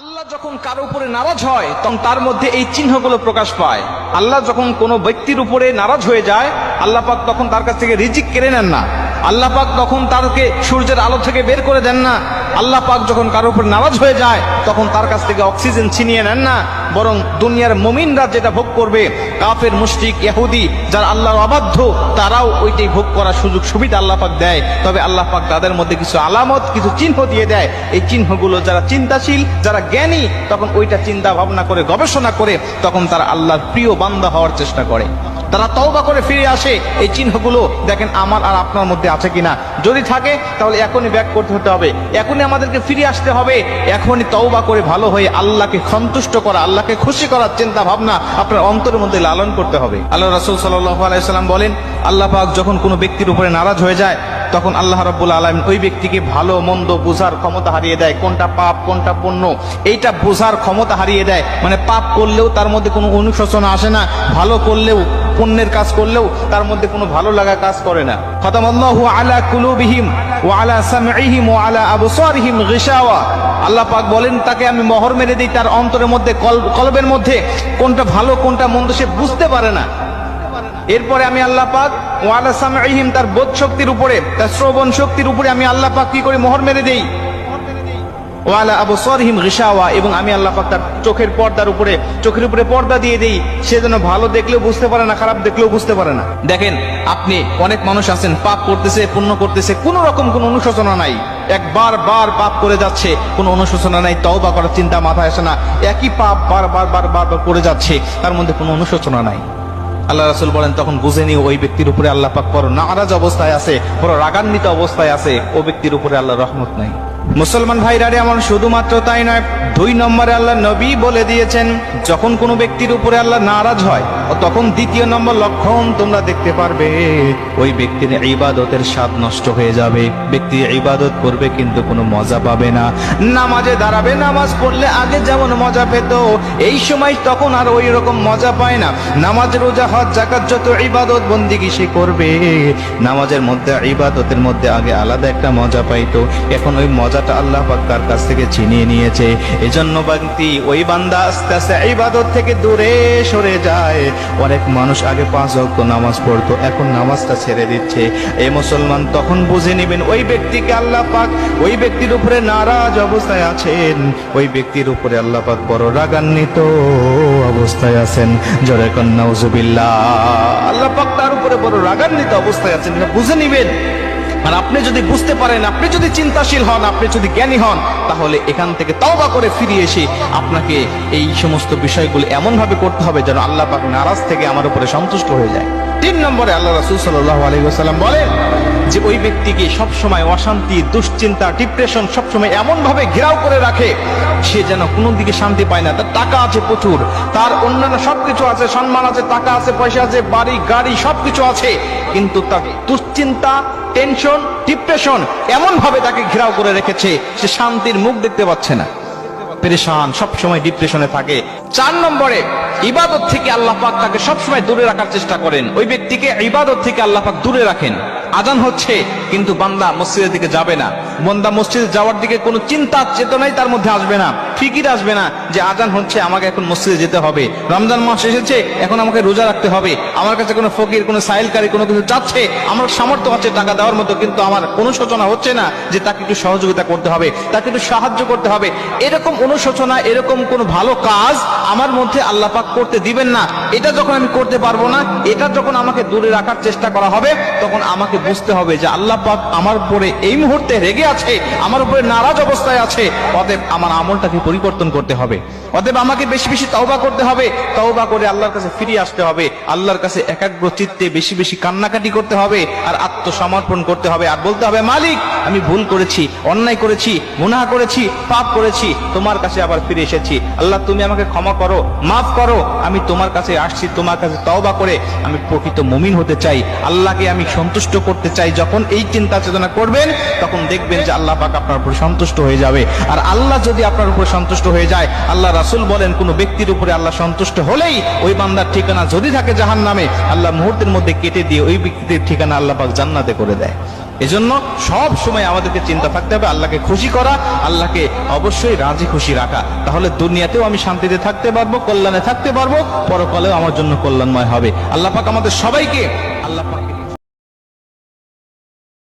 আল্লাহ যখন কারও উপরে নারাজ হয়, তখন তার মধ্যে এই চিহ্নগুলো প্রকাশ পায়। আল্লাহ যখন কোনো ব্যক্তির উপরে নারাজ হয়ে যায়, আল্লাহ পাক তখন তার কাছ থেকে রিজিক কেড়ে নেন না। আল্লাহ পাক তখন তারকে সূর্যের আলো থেকে বের করে দেন না। আল্লাহ পাক যখন কারোর উপর নারাজ হয়ে যায়, তখন তার কাছ থেকে অক্সিজেন ছিনিয়ে নেন না, বরং দুনিয়ার মমিনরা যেটা ভোগ করবে, কাফের, মুশরিক, ইহুদি, যারা আল্লাহর অবাধ্য, তারাও ওইটাই ভোগ করার সুযোগ সুবিধা আল্লাহ পাক দেয়। তবে আল্লাহ পাক তাদের মধ্যে কিছু আলামত, কিছু চিহ্ন দিয়ে দেয়। এই চিহ্নগুলো যারা চিন্তাশীল, যারা জ্ঞানী, তখন ওইটা চিন্তা ভাবনা করে, গবেষণা করে, তখন তারা আল্লাহর প্রিয় বান্দা হওয়ার চেষ্টা করে। তারা তওবা করে ফিরে আসে, এই চিহ্নগুলো দেখেন আমার আর আপনার মধ্যে আছে কিনা। যদি থাকে, তাহলে এখনই ব্যাক করতে হতে হবে। এখনই আমাদেরকে ফিরে আসতে হবে। এখনই তওবা করে ভালো হয়ে আল্লাহকে সন্তুষ্ট করা, আল্লাহকে খুশি করার চিন্তা ভাবনা আপনার অন্তরের মধ্যে লালন করতে হবে। আল্লাহ রাসূল সাল্লাল্লাহু আলাইহি সাল্লাম বলেন, আল্লাহ পাক যখন কোনো ব্যক্তির উপরে নারাজ হয়ে যায়, তখন আল্লাহ রাব্বুল আলামিন ওই ব্যক্তিকে ভালো, মন্দ বোঝার ক্ষমতা হারিয়ে দেয়। কোনটা পাপ, কোনটা পুণ্য, এইটা বোঝার ক্ষমতা হারিয়ে দেয়। মানে পাপ করলেও তার মধ্যে কোনো অনুশোচনা আসে না, ভালো করলেও পুণ্যের কাজ করলেও তার মধ্যে কোনো ভালো লাগা কাজ করে না। খতামাল্লাহু আলা কুলুবিহিম ওয়া আলা সামঈহিম ওয়া আলা আবসারিহিম গিশাওয়া। আল্লাহ পাক বলেন, তাকে আমি মহর মেরে দিই তার অন্তরের মধ্যে, কল- কলবের মধ্যে। কোনটা ভালো, কোনটা মন্দ সে বুঝতে পারে না। এরপরে আমি আল্লাহ পাক ওয়ালা সামঈহিম তার বোধ শক্তির উপরে, তার শ্রবণ শক্তির উপরে আমি আল্লাহ পাক কি করে মোহর মেরে দেই? ওয়ালা আবসারহিম গিশাওয়া, এবং আমি আল্লাহ পাক তার চোখের পর্দার উপরে, চোখের উপরে পর্দা দিয়ে দেই। সে যেন ভালো দেখলেও বুঝতে পারে না, খারাপ দেখলেও বুঝতে পারে না। দেখেন, আপনি অনেক মানুষ আছেন, পাপ করতেছে, পুণ্য করতেছে, কোনো রকম কোনো অনুশোচনা নাই। একবার বার পাপ করে যাচ্ছে, কোনো অনুশোচনা নাই, তওবা করার চিন্তা মাথায় আসে না। একই পাপ বার বার বার বার বার করে যাচ্ছে, তার মধ্যে কোনো অনুশোচনা নাই। আল্লাহ রাসুল বলেন, তখন বুঝে নিও, ওই ব্যক্তির উপরে আল্লাহ পাক বড় নারাজ অবস্থায় আছে, বড় রাগান্বিত অবস্থায় আছে, ও ব্যক্তির উপরে আল্লাহ রহমত নাই। মুসলমান ভাইরারে আমার শুধুমাত্র তাই নয়, দুই নম্বরে আল্লাহ নবী বলে দিয়েছেন, যখন কোনো ব্যক্তির উপরে আল্লাহ নারাজ হয় তখন দ্বিতীয় নম্বর লক্ষণ তোমরা দেখতে পারবে, ওই ব্যক্তির ইবাদতের স্বাদ নষ্ট হয়ে যাবে, ব্যক্তি ইবাদত করবে কিন্তু কোনো মজা পাবে না। নামাজে দাঁড়াবে, নামাজ পড়লে আগে যেমন মজা পেত, এই সময় তখন আর ওই রকম মজা পায় না। নামাজ, রোজা, হজ জাকাত যত ইবাদত বন্দিগি সে করবে, নামাজের মধ্যে, ইবাদতের মধ্যে আগে আলাদা একটা মজা পাইতো, এখন ওই মজাটা আল্লাহ পাক তার কাছ থেকে ছিনিয়ে নিয়েছে। এজন্য ব্যক্তি ওই বান্দা আস্তে আস্তে ইবাদত থেকে দূরে সরে যায়। অনেক মানুষ আগে পাঁচ ওয়াক্ত নামাজ পড়তো, এখন নামাজটা ছেড়ে দিচ্ছে। এই মুসলমান তখন বুঝে নেবেন ওই ব্যক্তিকে আল্লাহ পাক ওই ব্যক্তির উপরে নারাজ অবস্থায় আছেন। ওই ব্যক্তির উপরে আল্লাহ পাক বড় রাগান্বিত অবস্থায় আছেন। জরে কন্যা আল্লাহ পাক তার উপরে বড় রাগান্বিত অবস্থায় আছেন। বুঝে নিবেন। আর আপনি যদি বুঝতে পারেন, আপনি যদি চিন্তাশীল হন, আপনি যদি জ্ঞানী হন, তাহলে এখান থেকে তওবা করে ফিরে এসে আপনাকে এই সমস্ত বিষয়গুলো এমন ভাবে করতে হবে যেন আল্লাহ পাক নারাজ থেকে আমার উপরে সন্তুষ্ট হয়ে যায়। তিন নম্বরে আল্লাহ রাসূল সাল্লাল্লাহু আলাইহি ওয়াসাল্লাম বলেন যে ওই ব্যক্তিকে সব সময় অশান্তি, দুশ্চিন্তা, ডিপ্রেশন সব সময় এমন ভাবে ঘেরাও করে রাখে, সে যেন কোনো দিকে শান্তি পায় না। তার টাকা আছে প্রচুর, তার অন্যান্য সবকিছু আছে, সম্মান আছে, টাকা আছে, পয়সা আছে, বাড়ি, গাড়ি, সবকিছু আছে। কিন্তু তার দুশ্চিন্তা, টেনশন, ডিপ্রেশন এমন ভাবে তাকে ঘেরাও করে রেখেছে, সে শান্তির মুখ দেখতে পাচ্ছে না। পেরেশান সবসময় ডিপ্রেশনে থাকে। চার নম্বরে, ইবাদত থেকে আল্লাহ পাক তাকে সবসময় দূরে রাখার চেষ্টা করেন। ওই ব্যক্তিকে ইবাদত থেকে আল্লাহ পাক দূরে রাখেন। আজান হচ্ছে কিন্তু বান্দা মসজিদের দিকে যাবে না। বন্দা মসজিদে যাওয়ার দিকে কোনো চিন্তা, চেতনাই তার মধ্যে আসবে না। ফিকির আসবে না যে আজান হচ্ছে, আমাকে এখন মসজিদে যেতে হবে। রমজান মাস এসেছে, এখন আমাকে রোজা রাখতে হবে। আমার কাছে কোনো ফকির, কোনো সাইলকারী, কোনো কিছু চাচ্ছে, আমার সামর্থ্য আছে টাকা দেওয়ার মতো, কিন্তু আমার অনুশোচনা হচ্ছে না যে তাকে একটু সহযোগিতা করতে হবে, তাকে একটু সাহায্য করতে হবে। এরকম অনুশোচনা, এরকম কোনো ভালো কাজ আমার মধ্যে আল্লাহ পাক করতে দিবেন না। এটা যখন আমি করতে পারব না, এটা যখন আমাকে দূরে রাখার চেষ্টা করা হবে, তখন আমাকে বুঝতে হবে যে আল্লাহ পাক আমার উপরে এই মুহূর্তে রেগে আছে, আমার উপরে নারাজ অবস্থায় আছে, অতএব আমার আমলটাকে পরিবর্তন করতে হবে। অতএব আমাকে বেশি বেশি তওবা করতে হবে, তওবা করে আল্লাহর কাছে ফিরে আসতে হবে, আল্লাহর কাছে একাগ্র চিত্তে বেশি বেশি কান্নাকাটি করতে হবে আর আত্মসমর্পণ করতে হবে। আর বলতে হবে, মালিক, আমি ভুল করেছি, অন্যায় করেছি, গুনাহ করেছি, পাপ করেছি, তোমার কাছে আবার ফিরে এসেছি। আল্লাহ, তুমি আমাকে ক্ষমা করো, মাফ করো, আমি তোমার কাছে আসছি, তোমার কাছে তওবা করে আমি প্রকৃত মুমিন হতে চাই। আল্লাহকে আমি সন্তুষ্ট করতে চাই, যখন এই চিন্তা চেতনা করবেন, তখন দেখবেন যে আল্লাহ পাক আপনার উপরে সন্তুষ্ট হয়ে যাবে। আর আল্লাহ যদি আপনার উপরে সন্তুষ্ট হয়ে যায়, আল্লাহ রাসুল বলেন, কোন ব্যক্তির উপরে আল্লাহ সন্তুষ্ট হলেই ওই বান্দার ঠিকানা যদি থাকে জাহান নামে আল্লাহ মুহূর্তের মধ্যে কেটে দিয়ে ওই ব্যক্তির ঠিকানা আল্লাহ পাক জান্নাতে করে দেয়। এজন্য সব সময় আমাদেরকে চিন্তা থাকতে হবে, আল্লাহকে খুশি করা, আল্লাহকে অবশ্যই রাজি খুশি রাখা। তাহলে দুনিয়াতেও আমি শান্তিতে থাকতে পারব, কল্যাণে থাকতে পারব, পরকালেও আমার জন্য কল্যাণময় হবে। আল্লাহ পাক আমাদের সবাইকে, আল্লাহ পাক